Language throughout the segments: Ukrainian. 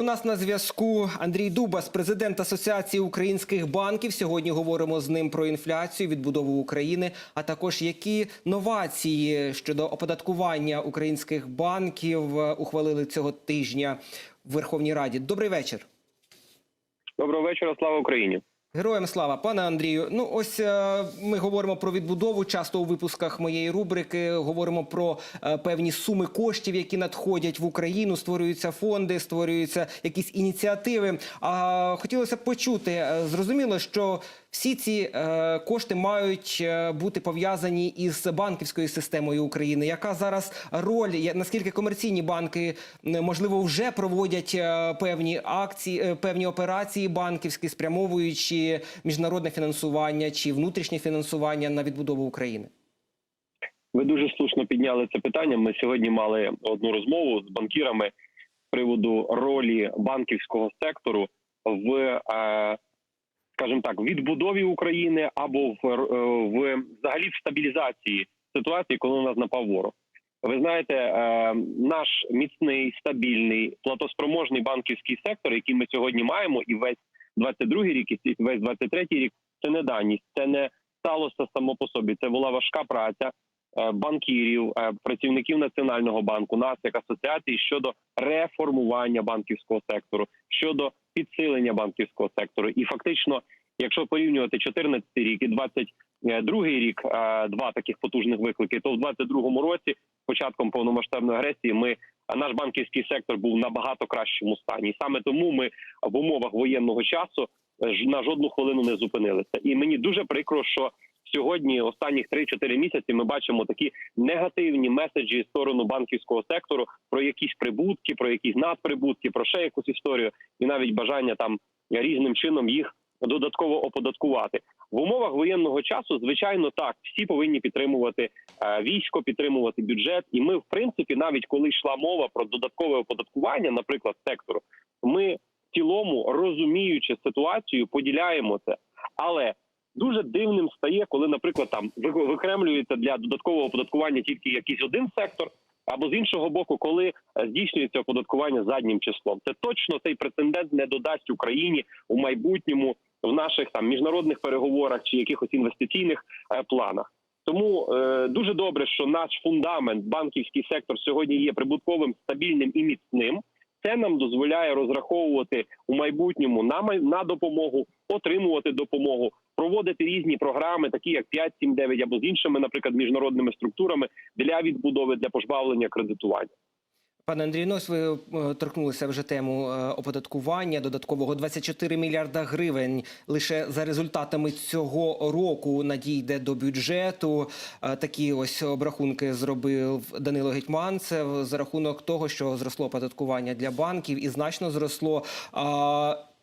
У нас на зв'язку Андрій Дубас, президент Асоціації українських банків. Сьогодні говоримо з ним про інфляцію, відбудову України, а також які новації щодо оподаткування українських банків е, ухвалили цього тижня в Верховній Раді. Добрий вечір. Доброго вечора, слава Україні. Героям слава, пане Андрію. Ну ось е, ми говоримо про відбудову. Часто у випусках моєї рубрики говоримо про е, певні суми коштів, які надходять в Україну. Створюються фонди, створюються якісь ініціативи. А хотілося б почути. е, Зрозуміло, що всі ці е, кошти мають е, бути пов'язані із банківською системою України. Яка зараз роль? Наскільки комерційні банки можливо вже проводять е, певні акції, е, певні операції банківські, спрямовуючи міжнародне фінансування чи внутрішнє фінансування на відбудову України? Ви дуже слушно підняли це питання. Ми сьогодні мали одну розмову з банкірами з приводу ролі банківського сектору в, е, скажімо так, відбудові України або в, е, в взагалі в стабілізації ситуації, коли у нас напав ворог. Ви знаєте, е, наш міцний, стабільний, платоспроможний банківський сектор, який ми сьогодні маємо, і весь 22-й рік, і весь 23-й рік, це не даність, це не сталося само по собі. Це була важка праця е, банкірів, працівників національного банку, нас як асоціації щодо реформування банківського сектору, щодо підсилення банківського сектору. І фактично, якщо порівнювати 14 рік і 22 рік, два таких потужних виклики, то в 22-му році, початком повномасштабної агресії, ми наш банківський сектор був набагато кращому стані. Саме тому ми в умовах воєнного часу е, на жодну хвилину не зупинилися. І мені дуже прикро, що сьогодні, останніх 3-4 місяці, ми бачимо такі негативні меседжі в сторону банківського сектору про якісь прибутки, про якісь надприбутки, про ще якусь історію, і навіть бажання там різним чином їх додатково оподаткувати в умовах воєнного часу. Звичайно, так всі повинні підтримувати е, військо, підтримувати бюджет. І ми, в принципі, навіть коли йшла мова про додаткове оподаткування, наприклад, сектору, ми в цілому розуміючи ситуацію, поділяємо це, але дуже дивним стає, коли, наприклад, там ви- викремлюється для додаткового оподаткування тільки якийсь один сектор. Або з іншого боку, коли е, здійснюється оподаткування заднім числом, це точно цей прецедент не додасть Україні у майбутньому в наших там міжнародних переговорах чи якихось інвестиційних е, планах. Тому е, дуже добре, що наш фундамент, банківський сектор сьогодні є прибутковим, стабільним і міцним. Це нам дозволяє розраховувати у майбутньому на на допомогу, отримувати допомогу, проводити різні програми, такі як 5, 7, 9, або з іншими, наприклад, міжнародними структурами для відбудови для пожбавлення кредитування. Пане Андрію, ну ви е, торкнулися вже тему е, оподаткування додаткового 24 мільярда гривень лише за результатами цього року надійде до бюджету. Е, Такі ось обрахунки зробив Данило Гетьманцев за рахунок того, що зросло оподаткування для банків і значно зросло.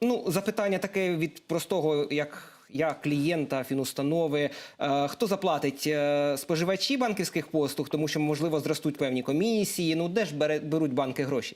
Ну, запитання таке від простого, як я клієнта фінустанови. Е, Хто заплатить Е, споживачі банківських послуг, тому що можливо зростуть певні комісії. Ну де ж беруть банки гроші?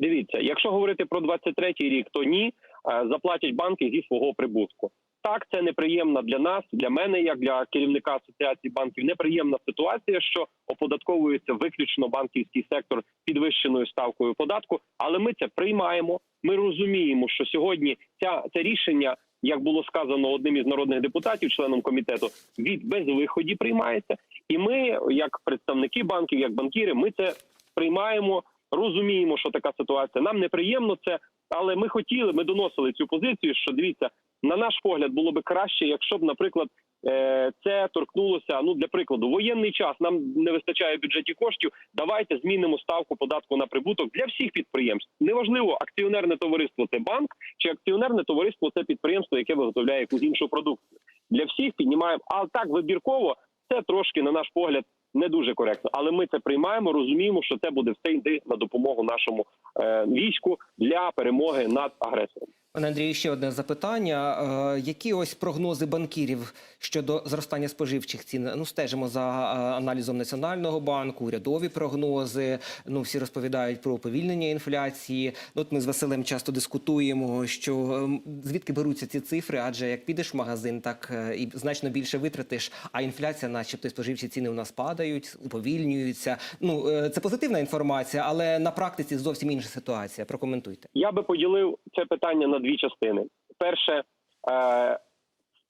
Дивіться, якщо говорити про 23-й рік, то ні, е, заплатять банки зі свого прибутку. Так, це неприємна для нас, для мене, як для керівника асоціації банків, неприємна ситуація, що оподатковується виключно банківський сектор підвищеною ставкою податку. Але ми це приймаємо. Ми розуміємо, що сьогодні ця це рішення, як було сказано одним із народних депутатів, членом комітету, від безвиході приймається. І ми, як представники банків, як банкіри, ми це приймаємо. Розуміємо, що така ситуація. Нам неприємно це, але ми хотіли, ми доносили цю позицію. Що дивіться, на наш погляд, було би краще, якщо б, наприклад, е, це торкнулося. Ну для прикладу, воєнний час нам не вистачає бюджеті коштів. Давайте змінимо ставку податку на прибуток для всіх підприємств. Неважливо, акціонерне товариство це банк чи акціонерне товариство це підприємство, яке виготовляє якусь іншу продукцію. Для всіх піднімаємо. А так вибірково це трошки, на наш погляд, не дуже коректно. Але ми це приймаємо, розуміємо, що це буде все йти на допомогу нашому е, війську для перемоги над агресором. Пане Андрію, ще одне запитання. Е, Які ось прогнози банкірів щодо зростання споживчих цін? Ну, стежимо за е, аналізом Національного банку, урядові прогнози. Ну, всі розповідають про уповільнення інфляції. Ну, от ми з Василем часто дискутуємо, що ем, звідки беруться ці цифри, адже як підеш в магазин, так е, і значно більше витратиш, а інфляція, начебто, споживчі ціни у нас падають, уповільнюються. Ну, це позитивна інформація, але на практиці зовсім інша ситуація. Прокоментуйте. Я би поділив це питання на дві частини. Перше, е,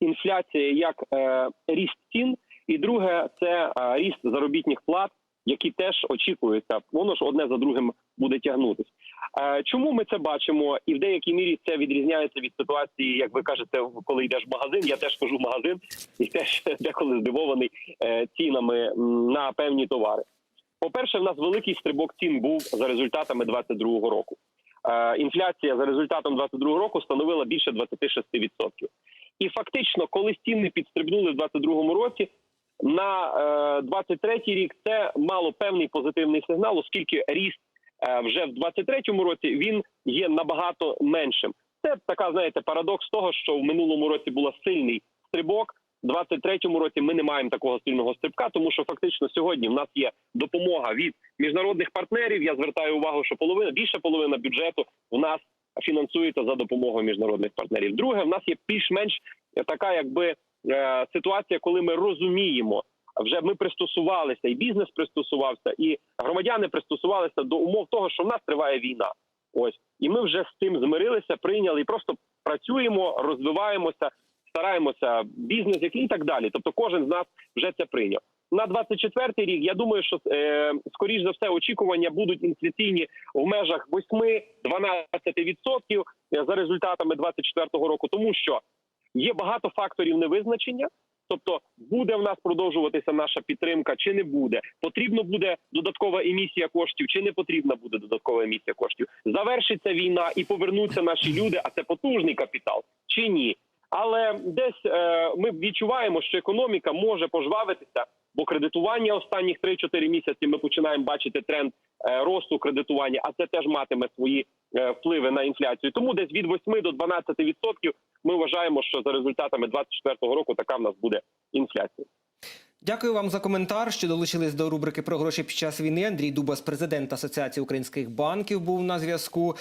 інфляція як е, ріст цін, і друге це е, ріст заробітних плат, які теж очікуються. Воно ж одне за другим буде тягнутись. Е, чому ми це бачимо? І в деякій мірі це відрізняється від ситуації, як ви кажете, коли йдеш в магазин. Я теж хожу в магазин і теж деколи здивований е, цінами на певні товари. По-перше, в нас великий стрибок цін був за результатами 2022 року. Е, інфляція за результатом 2022 року становила більше 26%. І фактично, коли ціни підстрибнули в 2022 році, на е, 23 рік це мало певний позитивний сигнал, оскільки ріст е, вже в 23 році він є набагато меншим. Це така, знаєте, парадокс того, що в минулому році був сильний стрибок. В 23-му році ми не маємо такого сильного стрибка, тому що фактично сьогодні в нас є допомога від міжнародних партнерів. Я звертаю увагу, що половина більше половина бюджету в нас фінансується за допомогою міжнародних партнерів. Друге, в нас є більш-менш така, якби е, ситуація, коли ми розуміємо. Вже ми пристосувалися, і бізнес пристосувався, і громадяни пристосувалися до умов того, що в нас триває війна. Ось і ми вже з цим змирилися, прийняли і просто працюємо, розвиваємося, стараємося бізнес, який і так далі. Тобто, кожен з нас вже це прийняв. На 24-й рік я думаю, що е, скоріш за все очікування будуть інфляційні в межах 8-12% за результатами 24-го року, тому що є багато факторів невизначення. Тобто буде в нас продовжуватися наша підтримка, чи не буде. Потрібно буде додаткова емісія коштів, чи не потрібна буде додаткова емісія коштів. Завершиться війна і повернуться наші люди, а це потужний капітал, чи ні. Але десь е, ми відчуваємо, що економіка може пожвавитися, бо кредитування останніх 3-4 місяці ми починаємо бачити тренд е, росту кредитування, а це теж матиме свої е, впливи на інфляцію. Тому десь від 8 до 12 відсотків ми вважаємо, що за результатами 24 року така в нас буде інфляція. Дякую вам за коментар, що долучились до рубрики про гроші під час війни. Андрій Дубас, президент Асоціації українських банків, був на зв'язку.